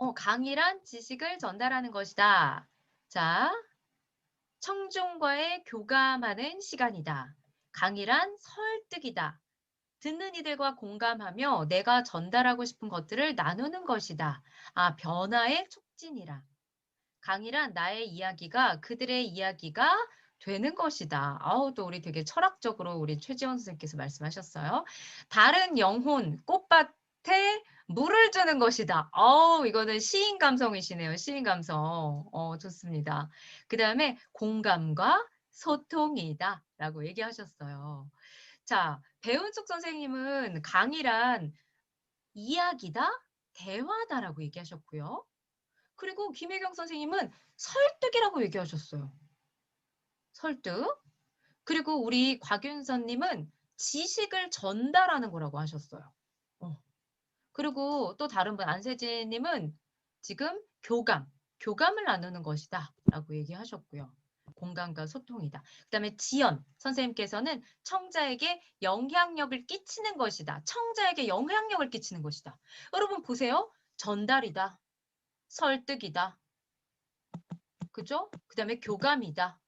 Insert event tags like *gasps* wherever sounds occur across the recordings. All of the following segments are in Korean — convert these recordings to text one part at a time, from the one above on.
어, 강의란 지식을 전달하는 것이다. 자, 청중과의 교감하는 시간이다. 강의란 설득이다. 듣는 이들과 공감하며 내가 전달하고 싶은 것들을 나누는 것이다. 아, 변화의 촉진이라. 강의란 나의 이야기가 그들의 이야기가 되는 것이다. 아우, 또 우리 되게 철학적으로 우리 최지원 선생님께서 말씀하셨어요. 다른 영혼, 꽃밭에 물을 주는 것이다. 어우, 이거는 시인 감성이시네요. 시인 감성. 어, 좋습니다. 그 다음에 공감과 소통이다. 라고 얘기하셨어요. 자, 배은숙 선생님은 강의란 이야기다, 대화다라고 얘기하셨고요. 그리고 김혜경 선생님은 설득이라고 얘기하셨어요. 설득. 그리고 우리 곽윤선님은 지식을 전달하는 거라고 하셨어요. 어. 그리고 또 다른 분 안세진님은 지금 교감, 교감을 나누는 것이다 라고 얘기하셨고요. 공감과 소통이다. 그 다음에 지연 선생님께서는 청자에게 영향력을 끼치는 것이다. 청자에게 영향력을 끼치는 것이다. 여러분 보세요. 전달이다. 설득이다. 그죠? 그 다음에 교감이다.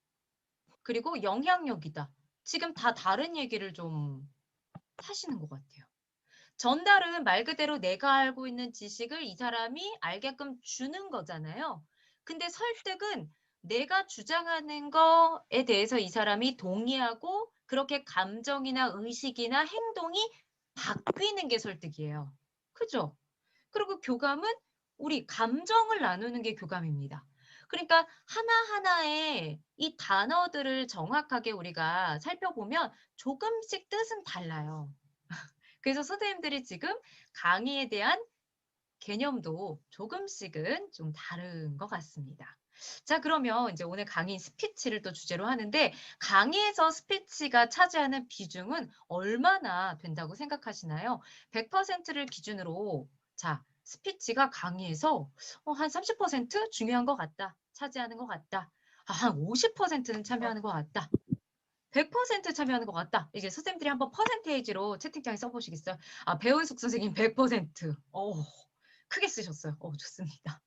그리고 영향력이다. 지금 다 다른 얘기를 좀 하시는 것 같아요. 전달은 말 그대로 내가 알고 있는 지식을 이 사람이 알게끔 주는 거잖아요. 근데 설득은 내가 주장하는 거에 대해서 이 사람이 동의하고 그렇게 감정이나 의식이나 행동이 바뀌는 게 설득이에요. 그죠? 그리고 교감은 우리 감정을 나누는 게 교감입니다. 그러니까 하나하나의 이 단어들을 정확하게 우리가 살펴보면 조금씩 뜻은 달라요. 그래서 선생님들이 지금 강의에 대한 개념도 조금씩은 좀 다른 것 같습니다. 자, 그러면 이제 오늘 강의 스피치를 또 주제로 하는데 강의에서 스피치가 차지하는 비중은 얼마나 된다고 생각하시나요? 100%를 기준으로 자, 스피치가 강의에서 어, 한 30% 중요한 것 같다. 차지하는 것 같다. 아, 한 50%는 참여하는 것 같다. 100% 참여하는 것 같다. 이제 선생님들이 한번 퍼센테이지로 채팅창에 써보시겠어요? 아, 배은숙 선생님 100%. 오, 크게 쓰셨어요. 오, 좋습니다.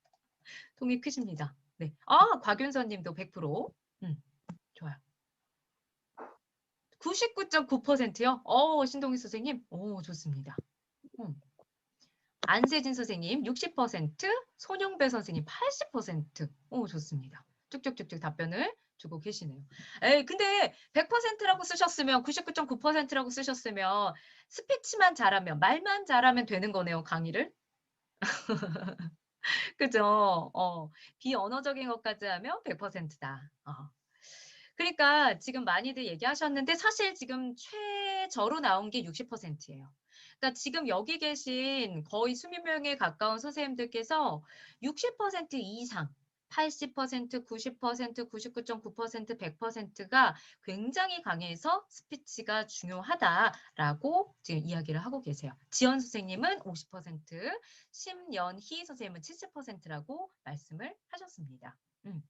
*laughs* 통이 크십니다. 네. 아, 곽윤선 님도 100%. 음, 좋아요. 99.9%요? 어, 신동희 선생님. 오, 좋습니다. 음. 안세진 선생님 60%, 손용배 선생님 80%. 오, 좋습니다. 쭉쭉쭉쭉 답변을 주고 계시네요. 에이, 근데 100%라고 쓰셨으면 99.9%라고 쓰셨으면 스피치만 잘하면 말만 잘하면 되는 거네요, 강의를. *laughs* 그죠? 어, 비언어적인 것까지 하면 100%다. 어. 그러니까 지금 많이들 얘기하셨는데 사실 지금 최저로 나온 게 60%예요. 그러니까 지금 여기 계신 거의 수십 명에 가까운 선생님들께서 60% 이상 80%, 90%, 99.9%, 100%가 굉장히 강해서 스피치가 중요하다라고 지금 이야기를 하고 계세요. 지연 선생님은 50%, 심연희 선생님은 70%라고 말씀을 하셨습니다. 음.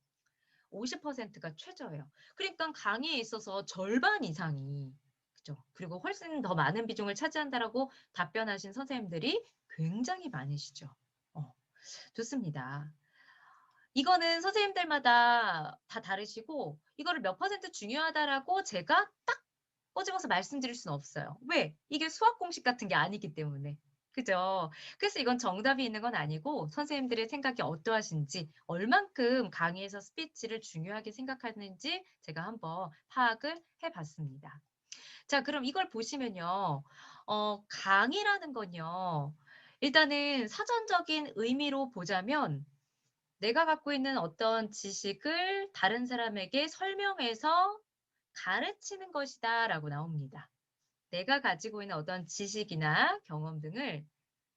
50%가 최저예요. 그러니까 강의에 있어서 절반 이상이 그죠. 그리고 훨씬 더 많은 비중을 차지한다라고 답변하신 선생님들이 굉장히 많으시죠. 어, 좋습니다. 이거는 선생님들마다 다 다르시고 이거를 몇 퍼센트 중요하다라고 제가 딱 꼬집어서 말씀드릴 수는 없어요. 왜? 이게 수학 공식 같은 게 아니기 때문에. 그죠? 그래서 이건 정답이 있는 건 아니고 선생님들의 생각이 어떠하신지 얼만큼 강의에서 스피치를 중요하게 생각하는지 제가 한번 파악을 해봤습니다. 자, 그럼 이걸 보시면요. 어, 강의라는 건요. 일단은 사전적인 의미로 보자면 내가 갖고 있는 어떤 지식을 다른 사람에게 설명해서 가르치는 것이다 라고 나옵니다. 내가 가지고 있는 어떤 지식이나 경험 등을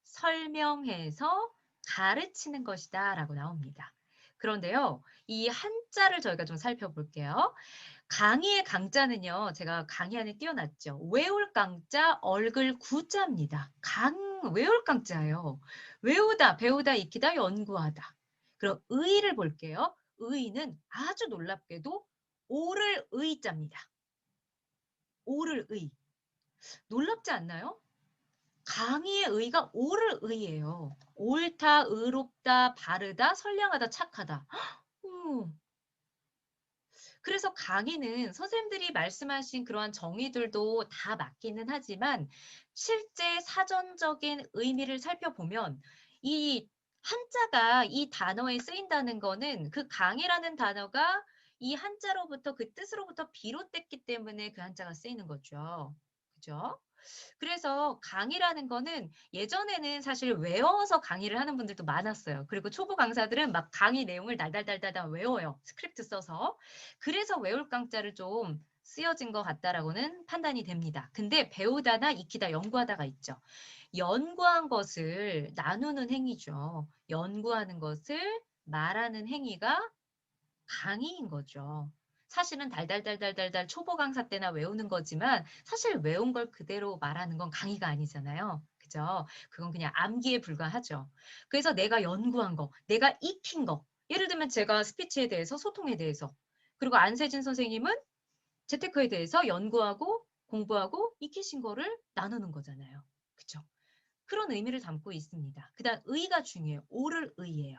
설명해서 가르치는 것이다 라고 나옵니다. 그런데요, 이 한자를 저희가 좀 살펴볼게요. 강의의 강자는요, 제가 강의 안에 띄워놨죠. 외울 강자, 얼글 구자입니다. 강, 외울 강자예요. 외우다, 배우다, 익히다, 연구하다. 그럼 의를 볼게요. 의는 아주 놀랍게도 오를 의자입니다. 오를 의. 놀랍지 않나요? 강의의 의가 옳을 의예요. 옳다, 의롭다, 바르다, 선량하다, 착하다. *gasps* 음. 그래서 강의는 선생님들이 말씀하신 그러한 정의들도 다 맞기는 하지만 실제 사전적인 의미를 살펴보면 이 한자가 이 단어에 쓰인다는 거는 그 강이라는 단어가 이 한자로부터 그 뜻으로부터 비롯됐기 때문에 그 한자가 쓰이는 거죠. 그죠? 그래서 강의라는 거는 예전에는 사실 외워서 강의를 하는 분들도 많았어요. 그리고 초보 강사들은 막 강의 내용을 달달달달달 외워요. 스크립트 써서. 그래서 외울 강자를 좀 쓰여진 것 같다라고는 판단이 됩니다. 근데 배우다나 익히다, 연구하다가 있죠. 연구한 것을 나누는 행위죠. 연구하는 것을 말하는 행위가 강의인 거죠. 사실은 달달달달달달 초보 강사 때나 외우는 거지만 사실 외운 걸 그대로 말하는 건 강의가 아니잖아요. 그죠? 그건 그냥 암기에 불과하죠. 그래서 내가 연구한 거, 내가 익힌 거. 예를 들면 제가 스피치에 대해서 소통에 대해서 그리고 안세진 선생님은 재테크에 대해서 연구하고 공부하고 익히신 거를 나누는 거잖아요. 그죠? 그런 의미를 담고 있습니다. 그 다음 의가 중요해요. 옳을 의예요.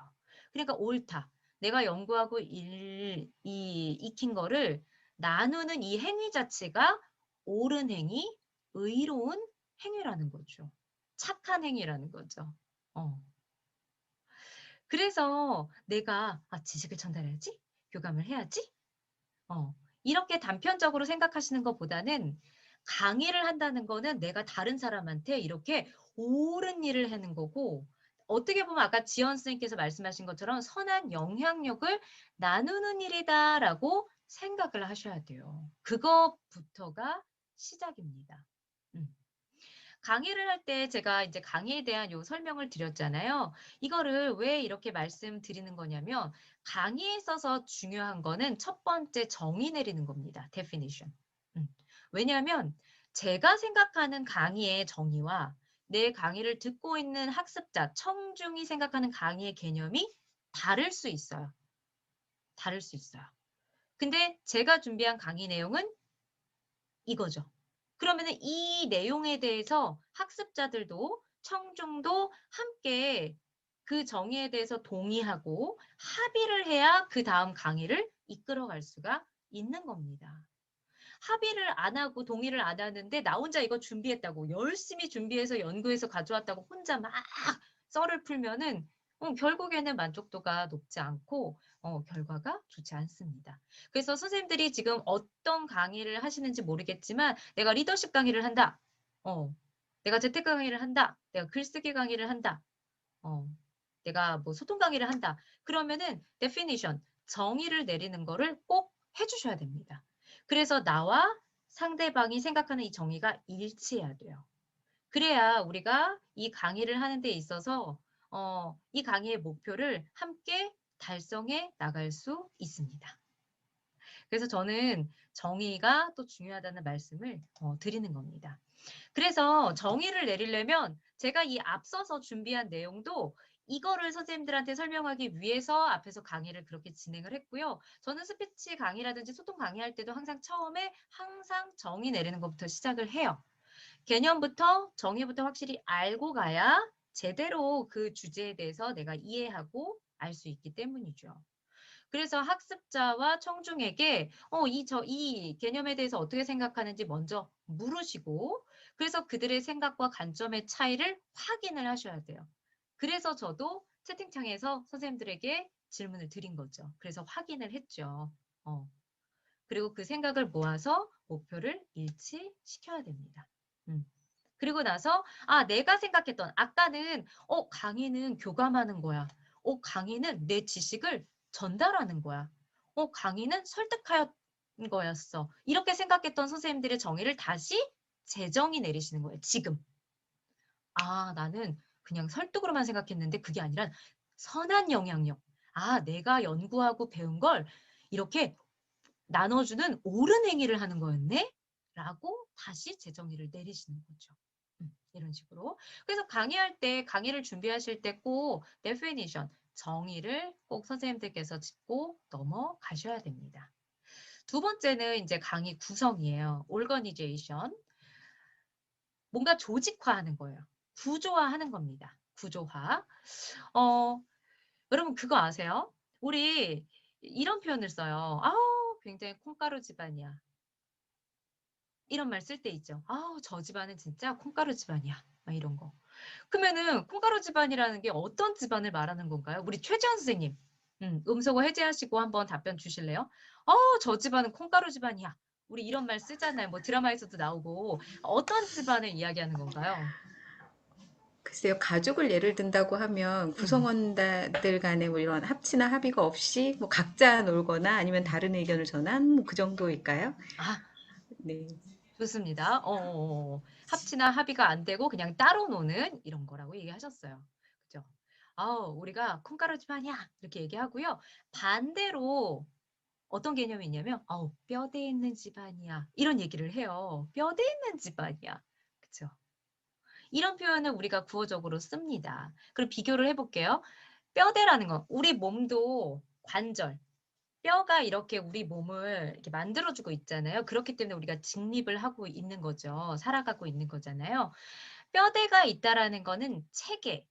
그러니까 옳다. 내가 연구하고 일, 이 익힌 거를 나누는 이 행위 자체가 옳은 행위, 의로운 행위라는 거죠. 착한 행위라는 거죠. 어. 그래서 내가 아, 지식을 전달해야지, 교감을 해야지. 어. 이렇게 단편적으로 생각하시는 것보다는 강의를 한다는 거는 내가 다른 사람한테 이렇게 옳은 일을 하는 거고 어떻게 보면 아까 지연 선생님께서 말씀하신 것처럼 선한 영향력을 나누는 일이다라고 생각을 하셔야 돼요. 그것부터가 시작입니다. 음. 강의를 할 때 제가 이제 강의에 대한 요 설명을 드렸잖아요. 이거를 왜 이렇게 말씀드리는 거냐면 강의에 있어서 중요한 거는 첫 번째 정의 내리는 겁니다. definition. 음. 왜냐하면 제가 생각하는 강의의 정의와 내 강의를 듣고 있는 학습자, 청중이 생각하는 강의의 개념이 다를 수 있어요. 다를 수 있어요. 근데 제가 준비한 강의 내용은 이거죠. 그러면 이 내용에 대해서 학습자들도 청중도 함께 그 정의에 대해서 동의하고 합의를 해야 그 다음 강의를 이끌어갈 수가 있는 겁니다. 합의를 안 하고 동의를 안 하는데 나 혼자 이거 준비했다고 열심히 준비해서 연구해서 가져왔다고 혼자 막 썰을 풀면은 어, 결국에는 만족도가 높지 않고 어, 결과가 좋지 않습니다. 그래서 선생님들이 지금 어떤 강의를 하시는지 모르겠지만 내가 리더십 강의를 한다. 어, 내가 재테크 강의를 한다. 내가 글쓰기 강의를 한다. 어, 내가 뭐 소통 강의를 한다. 그러면은 definition, 정의를 내리는 거를 꼭 해주셔야 됩니다. 그래서 나와 상대방이 생각하는 이 정의가 일치해야 돼요. 그래야 우리가 이 강의를 하는 데 있어서 어, 이 강의의 목표를 함께 달성해 나갈 수 있습니다. 그래서 저는 정의가 또 중요하다는 말씀을 어, 드리는 겁니다. 그래서 정의를 내리려면 제가 이 앞서서 준비한 내용도 이거를 선생님들한테 설명하기 위해서 앞에서 강의를 그렇게 진행을 했고요. 저는 스피치 강의라든지 소통 강의할 때도 항상 처음에 항상 정의 내리는 것부터 시작을 해요. 개념부터 정의부터 확실히 알고 가야 제대로 그 주제에 대해서 내가 이해하고 알 수 있기 때문이죠. 그래서 학습자와 청중에게 어, 이, 저, 이 개념에 대해서 어떻게 생각하는지 먼저 물으시고 그래서 그들의 생각과 관점의 차이를 확인을 하셔야 돼요. 그래서 저도 채팅창에서 선생님들에게 질문을 드린 거죠. 그래서 확인을 했죠. 어. 그리고 그 생각을 모아서 목표를 일치시켜야 됩니다. 음. 그리고 나서 아 내가 생각했던 아까는 어 강의는 교감하는 거야. 어 강의는 내 지식을 전달하는 거야. 어 강의는 설득하였 거였어. 이렇게 생각했던 선생님들의 정의를 다시 재정의 내리시는 거예요. 지금. 아 나는 그냥 설득으로만 생각했는데 그게 아니라 선한 영향력. 아, 내가 연구하고 배운 걸 이렇게 나눠주는 옳은 행위를 하는 거였네? 라고 다시 재정의를 내리시는 거죠. 음, 이런 식으로. 그래서 강의할 때, 강의를 준비하실 때 꼭 definition, 정의를 꼭 선생님들께서 짚고 넘어가셔야 됩니다. 두 번째는 이제 강의 구성이에요. organization. 뭔가 조직화하는 거예요. 구조화하는 겁니다. 구조화. 어, 여러분 그거 아세요? 우리 이런 표현을 써요. 아우, 굉장히 콩가루 집안이야. 이런 말 쓸 때 있죠. 아우, 저 집안은 진짜 콩가루 집안이야. 막 이런 거. 그러면은 콩가루 집안이라는 게 어떤 집안을 말하는 건가요? 우리 최지현 선생님. 음, 음소거 해제하시고 한번 답변 주실래요? 어, 저 집안은 콩가루 집안이야. 우리 이런 말 쓰잖아요. 뭐 드라마에서도 나오고 어떤 집안을 이야기하는 건가요? 글쎄요, 가족을 예를 든다고 하면 구성원들 간에 뭐 이런 합치나 합의가 없이 뭐 각자 놀거나 아니면 다른 의견을 전한 뭐 그 정도일까요? 아, 네. 좋습니다. 어, 어, 어. 합치나 합의가 안 되고 그냥 따로 노는 이런 거라고 얘기하셨어요. 그죠? 아우, 우리가 콩가루 집안이야. 이렇게 얘기하고요. 반대로 어떤 개념이 있냐면, 아우, 뼈대 있는 집안이야. 이런 얘기를 해요. 뼈대 있는 집안이야. 그죠? 이런 표현을 우리가 구어적으로 씁니다. 그럼 비교를 해 볼게요. 뼈대라는 거, 우리 몸도 관절, 뼈가 이렇게 우리 몸을 이렇게 만들어주고 있잖아요. 그렇기 때문에 우리가 직립을 하고 있는 거죠. 살아가고 있는 거잖아요. 뼈대가 있다라는 거는 체계,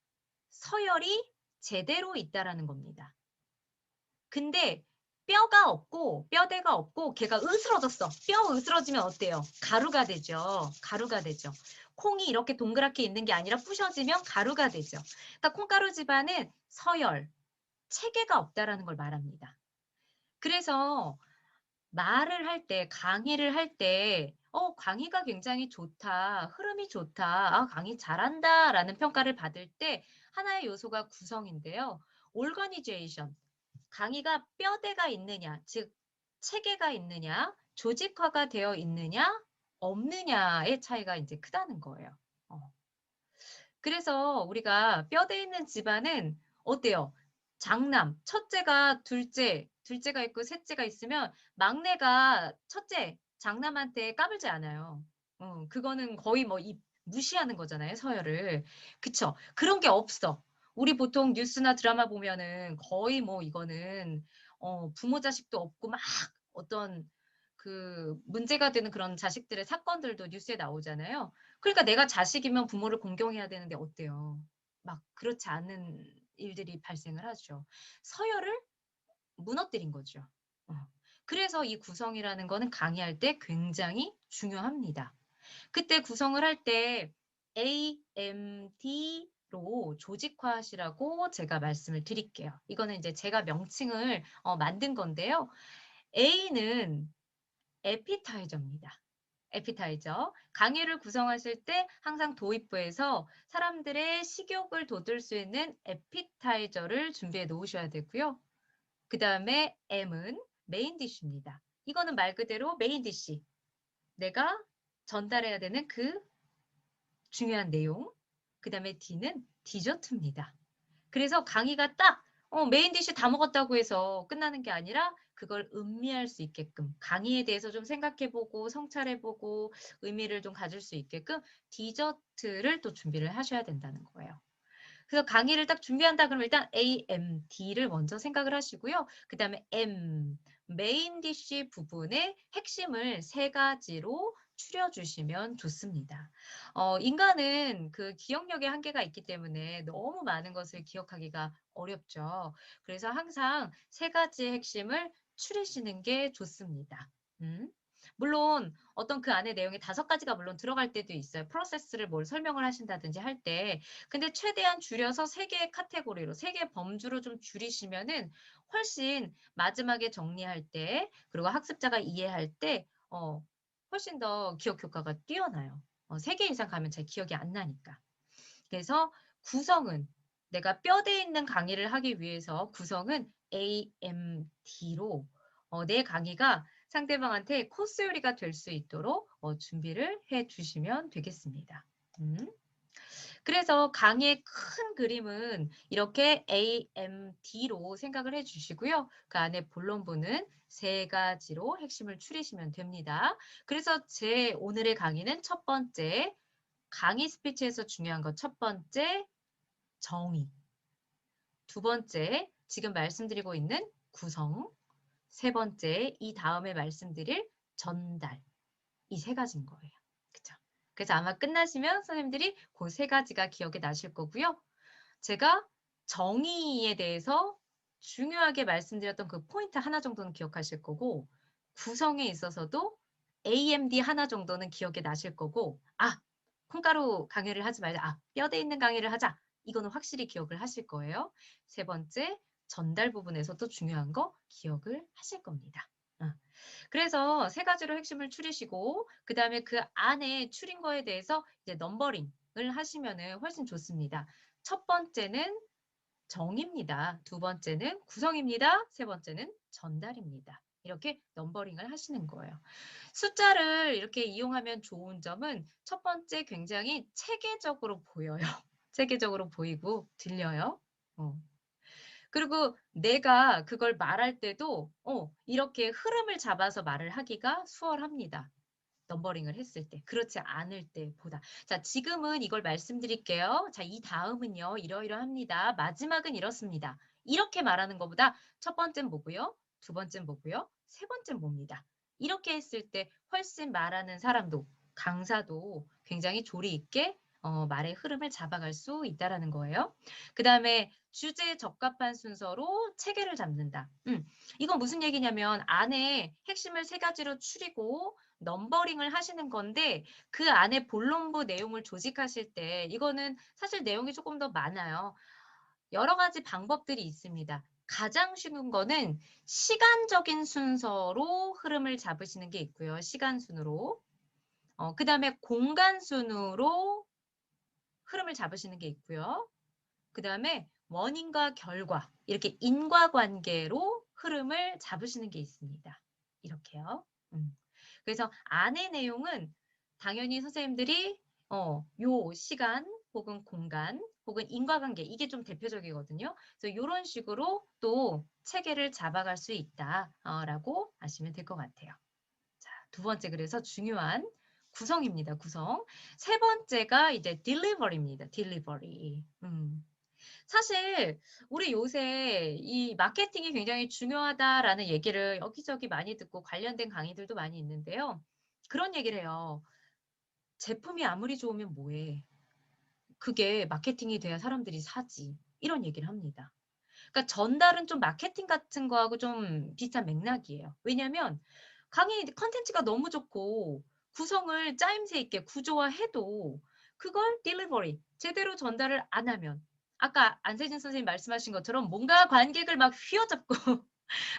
서열이 제대로 있다라는 겁니다. 근데 뼈가 없고 뼈대가 없고 걔가 으스러졌어. 뼈 으스러지면 어때요? 가루가 되죠. 가루가 되죠. 콩이 이렇게 동그랗게 있는 게 아니라 부셔지면 가루가 되죠. 그러니까 콩가루 집안은 서열, 체계가 없다라는 걸 말합니다. 그래서 말을 할 때, 강의를 할 때, 어, 강의가 굉장히 좋다, 흐름이 좋다, 아, 강의 잘한다 라는 평가를 받을 때 하나의 요소가 구성인데요. 올거니제이션, 강의가 뼈대가 있느냐, 즉 체계가 있느냐, 조직화가 되어 있느냐, 없느냐의 차이가 이제 크다는 거예요. 어. 그래서 우리가 뼈대 있는 집안은 어때요? 장남, 첫째가 둘째, 둘째가 있고 셋째가 있으면 막내가 첫째, 장남한테 까불지 않아요. 어, 그거는 거의 뭐 이, 무시하는 거잖아요, 서열을. 그쵸? 그런 게 없어. 우리 보통 뉴스나 드라마 보면은 거의 뭐 이거는 어, 부모 자식도 없고 막 어떤 그 문제가 되는 그런 자식들의 사건들도 뉴스에 나오잖아요. 그러니까 내가 자식이면 부모를 공경해야 되는데 어때요? 막 그렇지 않은 일들이 발생을 하죠. 서열을 무너뜨린 거죠. 어. 그래서 이 구성이라는 거는 강의할 때 굉장히 중요합니다. 그때 구성을 할 때 A, M, D, 로 조직화하시라고 제가 말씀을 드릴게요. 이거는 이제 제가 명칭을 어, 만든 건데요. A는 에피타이저입니다. 에피타이저. 강의를 구성하실 때 항상 도입부에서 사람들의 식욕을 돋을 수 있는 에피타이저를 준비해 놓으셔야 되고요. 그 다음에 M은 메인 디쉬입니다. 이거는 말 그대로 메인 디쉬. 내가 전달해야 되는 그 중요한 내용. 그 다음에 D는 디저트입니다. 그래서 강의가 딱 어, 메인 디쉬 다 먹었다고 해서 끝나는 게 아니라 그걸 음미할 수 있게끔 강의에 대해서 좀 생각해보고 성찰해보고 의미를 좀 가질 수 있게끔 디저트를 또 준비를 하셔야 된다는 거예요. 그래서 강의를 딱 준비한다 그러면 일단 A, M, D를 먼저 생각을 하시고요. 그 다음에 M, 메인 디쉬 부분의 핵심을 세 가지로 추려주시면 좋습니다. 어, 인간은 그 기억력의 한계가 있기 때문에 너무 많은 것을 기억하기가 어렵죠. 그래서 항상 세 가지의 핵심을 추리시는 게 좋습니다. 음? 물론 어떤 그 안에 내용이 다섯 가지가 물론 들어갈 때도 있어요. 프로세스를 뭘 설명을 하신다든지 할 때. 근데 최대한 줄여서 세 개의 카테고리로, 세 개의 범주로 좀 줄이시면은 훨씬 마지막에 정리할 때, 그리고 학습자가 이해할 때, 어, 훨씬 더 기억 효과가 뛰어나요. 어, 세 개 이상 가면 제 기억이 안 나니까. 그래서 구성은 내가 뼈대 있는 강의를 하기 위해서 구성은 AMD로 어, 내 강의가 상대방한테 코스 요리가 될 수 있도록 어, 준비를 해 주시면 되겠습니다. 음. 그래서 강의의 큰 그림은 이렇게 AMD로 생각을 해 주시고요. 그 안에 본론부는 세 가지로 핵심을 추리시면 됩니다. 그래서 제 오늘의 강의는 첫 번째, 강의 스피치에서 중요한 것 첫 번째, 정의. 두 번째, 지금 말씀드리고 있는 구성. 세 번째, 이 다음에 말씀드릴 전달. 이 세 가지인 거예요. 그죠? 그래서 아마 끝나시면 선생님들이 그 세 가지가 기억에 나실 거고요. 제가 정의에 대해서 중요하게 말씀드렸던 그 포인트 하나 정도는 기억하실 거고 구성에 있어서도 AMD 하나 정도는 기억에 나실 거고 아 콩가루 강의를 하지 말자 아 뼈대 있는 강의를 하자 이거는 확실히 기억을 하실 거예요. 세 번째 전달 부분에서도 중요한 거 기억을 하실 겁니다. 어. 그래서 세 가지로 핵심을 추리시고 그 다음에 그 안에 추린 거에 대해서 이제 넘버링을 하시면은 훨씬 좋습니다. 첫 번째는 정입니다. 두 번째는 구성입니다. 세 번째는 전달입니다. 이렇게 넘버링을 하시는 거예요. 숫자를 이렇게 이용하면 좋은 점은 첫 번째 굉장히 체계적으로 보여요. 체계적으로 보이고 들려요. 어. 그리고 내가 그걸 말할 때도 어, 이렇게 흐름을 잡아서 말을 하기가 수월합니다. 넘버링을 했을 때 그렇지 않을 때보다. 자 지금은 이걸 말씀드릴게요. 자 이 다음은요 이러이러합니다. 마지막은 이렇습니다. 이렇게 말하는 것보다 첫 번째는 뭐고요? 두 번째는 뭐고요? 세 번째는 뭡니다. 이렇게 했을 때 훨씬 말하는 사람도 강사도 굉장히 조리 있게 어, 말의 흐름을 잡아갈 수 있다라는 거예요. 그 다음에 주제에 적합한 순서로 체계를 잡는다. 음, 이건 무슨 얘기냐면 안에 핵심을 세 가지로 추리고 넘버링을 하시는 건데 그 안에 본론부 내용을 조직하실 때 이거는 사실 내용이 조금 더 많아요. 여러 가지 방법들이 있습니다. 가장 쉬운 거는 시간적인 순서로 흐름을 잡으시는 게 있고요. 시간 순으로. 어, 그 다음에 공간 순으로 흐름을 잡으시는 게 있고요. 그 다음에 원인과 결과 이렇게 인과관계로 흐름을 잡으시는 게 있습니다. 이렇게요. 음. 그래서 안의 내용은 당연히 선생님들이 어, 요 시간 혹은 공간 혹은 인과관계 이게 좀 대표적이거든요. 그래서 이런 식으로 또 체계를 잡아갈 수 있다라고 아시면 될 것 같아요. 자, 두 번째 그래서 중요한 구성입니다. 구성. 세 번째가 이제 delivery입니다. delivery. 음. 사실 우리 요새 이 마케팅이 굉장히 중요하다라는 얘기를 여기저기 많이 듣고 관련된 강의들도 많이 있는데요. 그런 얘기를 해요. 제품이 아무리 좋으면 뭐해. 그게 마케팅이 돼야 사람들이 사지. 이런 얘기를 합니다. 그러니까 전달은 좀 마케팅 같은 거하고 좀 비슷한 맥락이에요. 왜냐하면 강의 컨텐츠가 너무 좋고 구성을 짜임새 있게 구조화해도 그걸 딜리버리 제대로 전달을 안 하면 아까 안세진 선생님 말씀하신 것처럼 뭔가 관객을 막 휘어잡고 *laughs*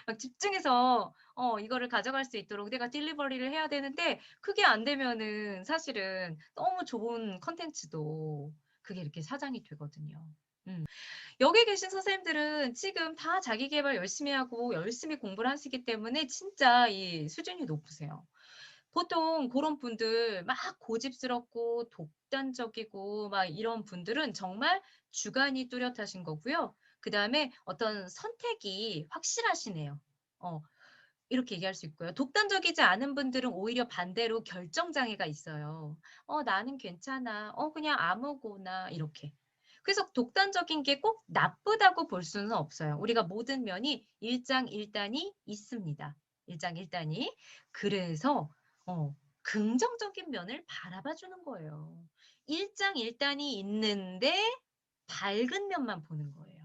막 집중해서 어 이거를 가져갈 수 있도록 내가 딜리버리를 해야 되는데 그게 안 되면은 사실은 너무 좋은 컨텐츠도 그게 이렇게 사장이 되거든요. 음. 여기 계신 선생님들은 지금 다 자기 개발 열심히 하고 열심히 공부를 하시기 때문에 진짜 이 수준이 높으세요. 보통 그런 분들 막 고집스럽고 독단적이고 막 이런 분들은 정말 주관이 뚜렷하신 거고요. 그 다음에 어떤 선택이 확실하시네요. 어, 이렇게 얘기할 수 있고요. 독단적이지 않은 분들은 오히려 반대로 결정장애가 있어요. 어, 나는 괜찮아. 어, 그냥 아무거나 이렇게. 그래서 독단적인 게 꼭 나쁘다고 볼 수는 없어요. 우리가 모든 면이 일장일단이 있습니다. 일장일단이. 그래서 어, 긍정적인 면을 바라봐 주는 거예요. 일장일단이 있는데 밝은 면만 보는 거예요.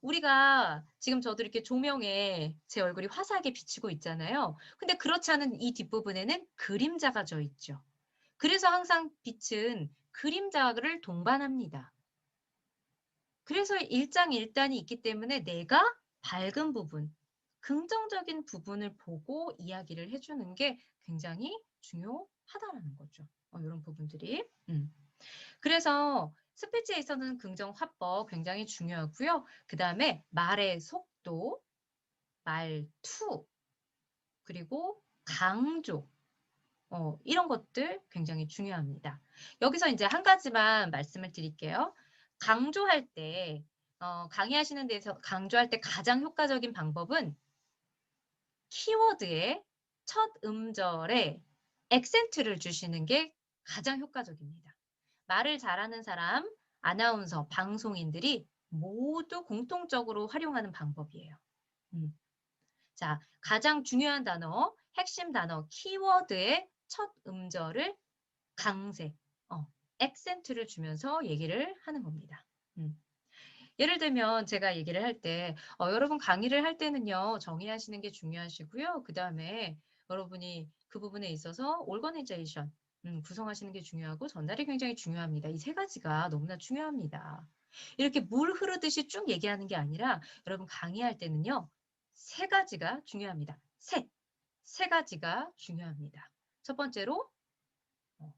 우리가 지금 저도 이렇게 조명에 제 얼굴이 화사하게 비치고 있잖아요. 근데 그렇지 않은 이 뒷부분에는 그림자가 져 있죠. 그래서 항상 빛은 그림자를 동반합니다. 그래서 일장일단이 있기 때문에 내가 밝은 부분, 긍정적인 부분을 보고 이야기를 해주는 게 굉장히 중요하다라는 거죠. 어, 이런 부분들이. 음. 그래서 스피치에 있어서는 긍정 화법 굉장히 중요하고요. 그 다음에 말의 속도, 말투, 그리고 강조, 어, 이런 것들 굉장히 중요합니다. 여기서 이제 한 가지만 말씀을 드릴게요. 강조할 때, 어, 강의하시는 데서 강조할 때 가장 효과적인 방법은 키워드의 첫 음절에 액센트를 주시는 게 가장 효과적입니다. 말을 잘하는 사람, 아나운서, 방송인들이 모두 공통적으로 활용하는 방법이에요. 음. 자, 가장 중요한 단어, 핵심 단어, 키워드의 첫 음절을 강세, 어, 액센트를 주면서 얘기를 하는 겁니다. 음. 예를 들면 제가 얘기를 할 때, 어, 여러분 강의를 할 때는요, 정의하시는 게 중요하시고요. 그 다음에 여러분이 그 부분에 있어서 organization, 음, 구성하시는 게 중요하고 전달이 굉장히 중요합니다. 이 세 가지가 너무나 중요합니다. 이렇게 물 흐르듯이 쭉 얘기하는 게 아니라 여러분 강의할 때는요, 세 가지가 중요합니다. 세, 세 가지가 중요합니다. 첫 번째로 어,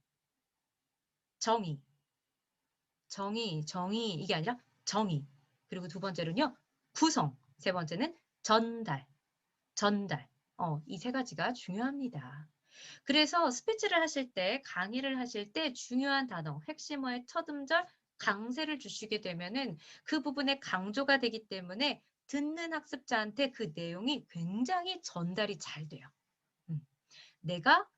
정의, 정의, 정의 이게 아니라 정의. 그리고 두 번째로는요, 구성. 세 번째는 전달, 전달. 어, 이 세 가지가 중요합니다. 그래서 스피치를 하실 때, 강의를 하실 때 중요한 단어, 핵심어의 첫 음절, 강세를 주시게 되면은 그 부분에 강조가 되기 때문에 듣는 학습자한테 그 내용이 굉장히 전달이 잘 돼요. 음. 내가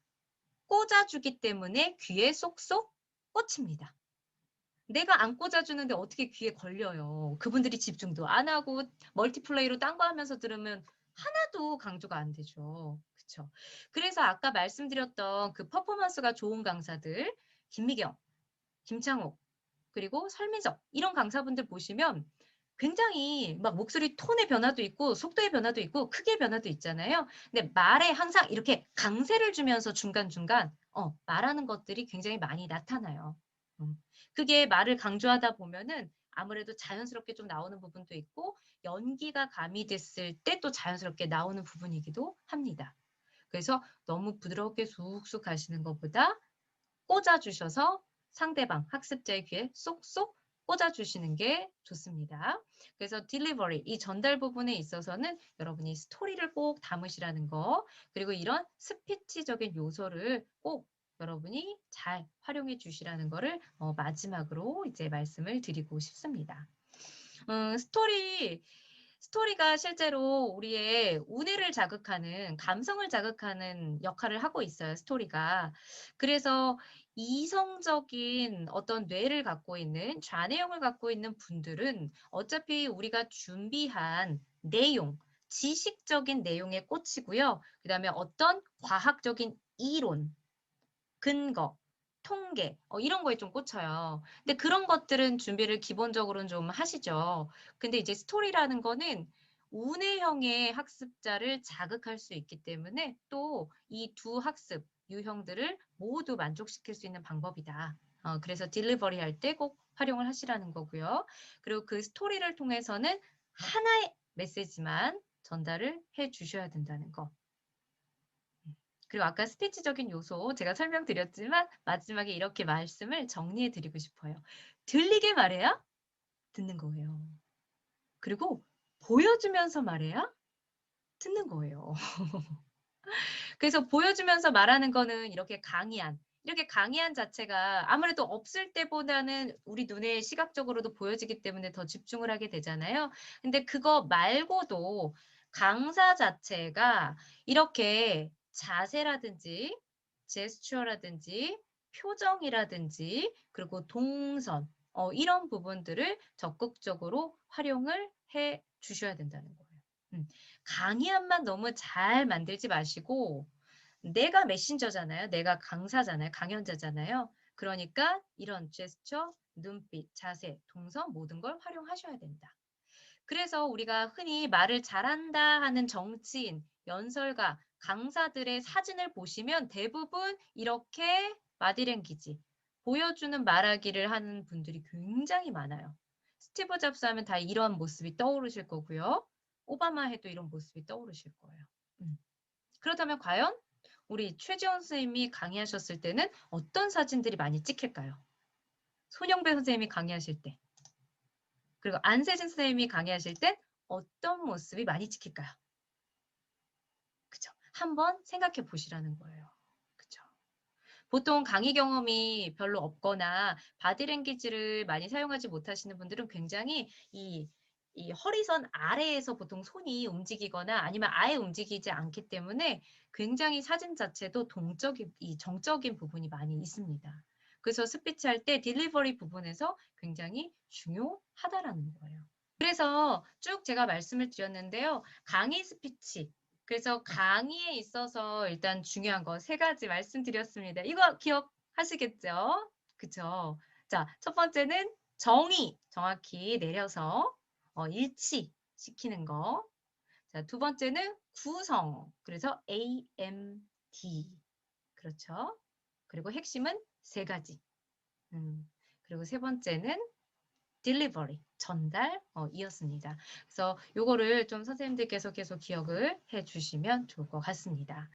꽂아주기 때문에 귀에 쏙쏙 꽂힙니다. 내가 안 꽂아주는데 어떻게 귀에 걸려요. 그분들이 집중도 안 하고 멀티플레이로 딴 거 하면서 들으면 하나도 강조가 안 되죠. 그렇죠. 그래서 아까 말씀드렸던 그 퍼포먼스가 좋은 강사들 김미경, 김창욱 그리고 설민석 이런 강사분들 보시면 굉장히 막 목소리 톤의 변화도 있고 속도의 변화도 있고 크기의 변화도 있잖아요. 근데 말에 항상 이렇게 강세를 주면서 중간중간 어, 말하는 것들이 굉장히 많이 나타나요. 음. 그게 말을 강조하다 보면은 아무래도 자연스럽게 좀 나오는 부분도 있고 연기가 가미됐을 때 또 자연스럽게 나오는 부분이기도 합니다. 그래서 너무 부드럽게 쑥쑥 가시는 것보다 꽂아주셔서 상대방 학습자의 귀에 쏙쏙 꽂아주시는 게 좋습니다. 그래서 delivery, 이 전달 부분에 있어서는 여러분이 스토리를 꼭 담으시라는 거, 그리고 이런 스피치적인 요소를 꼭 여러분이 잘 활용해 주시라는 거를 어, 마지막으로 이제 말씀을 드리고 싶습니다. 음, 스토리, 스토리가 실제로 우리의 우뇌를 자극하는, 감성을 자극하는 역할을 하고 있어요, 스토리가. 그래서 이성적인 어떤 뇌를 갖고 있는, 좌뇌형을 갖고 있는 분들은 어차피 우리가 준비한 내용, 지식적인 내용에 꽂히고요. 그 다음에 어떤 과학적인 이론, 근거, 통계 어, 이런 거에 좀 꽂혀요. 근데 그런 것들은 준비를 기본적으로는 좀 하시죠. 근데 이제 스토리라는 거는 우뇌형의 학습자를 자극할 수 있기 때문에 또 이 두 학습 유형들을 모두 만족시킬 수 있는 방법이다. 어, 그래서 딜리버리 할 때 꼭 활용을 하시라는 거고요. 그리고 그 스토리를 통해서는 하나의 메시지만 전달을 해 주셔야 된다는 거. 그리고 아까 스피치적인 요소 제가 설명드렸지만 마지막에 이렇게 말씀을 정리해 드리고 싶어요. 들리게 말해야 듣는 거예요. 그리고 보여주면서 말해야 듣는 거예요. *laughs* 그래서 보여주면서 말하는 거는 이렇게 강의한, 이렇게 강의한 자체가 아무래도 없을 때보다는 우리 눈에 시각적으로도 보여지기 때문에 더 집중을 하게 되잖아요. 근데 그거 말고도 강사 자체가 이렇게 자세라든지 제스처라든지 표정이라든지 그리고 동선 어, 이런 부분들을 적극적으로 활용을 해 주셔야 된다는 거예요. 음, 강의안만 너무 잘 만들지 마시고 내가 메신저잖아요. 내가 강사잖아요. 강연자잖아요. 그러니까 이런 제스처, 눈빛, 자세, 동선 모든 걸 활용하셔야 된다. 그래서 우리가 흔히 말을 잘한다 하는 정치인, 연설가, 강사들의 사진을 보시면 대부분 이렇게 바디랭귀지 보여주는 말하기를 하는 분들이 굉장히 많아요. 스티브 잡스 하면 다 이런 모습이 떠오르실 거고요. 오바마 해도 이런 모습이 떠오르실 거예요. 음. 그렇다면 과연 우리 최지원 선생님이 강의하셨을 때는 어떤 사진들이 많이 찍힐까요? 손영배 선생님이 강의하실 때 그리고 안세진 선생님이 강의하실 땐 어떤 모습이 많이 찍힐까요? 한번 생각해 보시라는 거예요. 보통 강의 경험이 별로 없거나 바디랭귀지를 많이 사용하지 못하시는 분들은 굉장히 이, 이 허리선 아래에서 보통 손이 움직이거나 아니면 아예 움직이지 않기 때문에 굉장히 사진 자체도 동적인, 이 정적인 부분이 많이 있습니다. 그래서 스피치 할 때 딜리버리 부분에서 굉장히 중요하다라는 거예요. 그래서 쭉 제가 말씀을 드렸는데요. 강의 스피치, 그래서 강의에 있어서 일단 중요한 거 세 가지 말씀드렸습니다. 이거 기억하시죠? 하시겠죠? 그쵸? 자, 첫 번째는 정의, 정확히 내려서 어, 일치시키는 거. 자, 두 번째는 구성, 그래서 A, M, D. 그렇죠? 그리고 핵심은 세 가지. 음, 그리고 세 번째는 delivery, 전달, 어, 이었습니다. 그래서 요거를 좀 선생님들께서 계속 기억을 해 주시면 좋을 것 같습니다.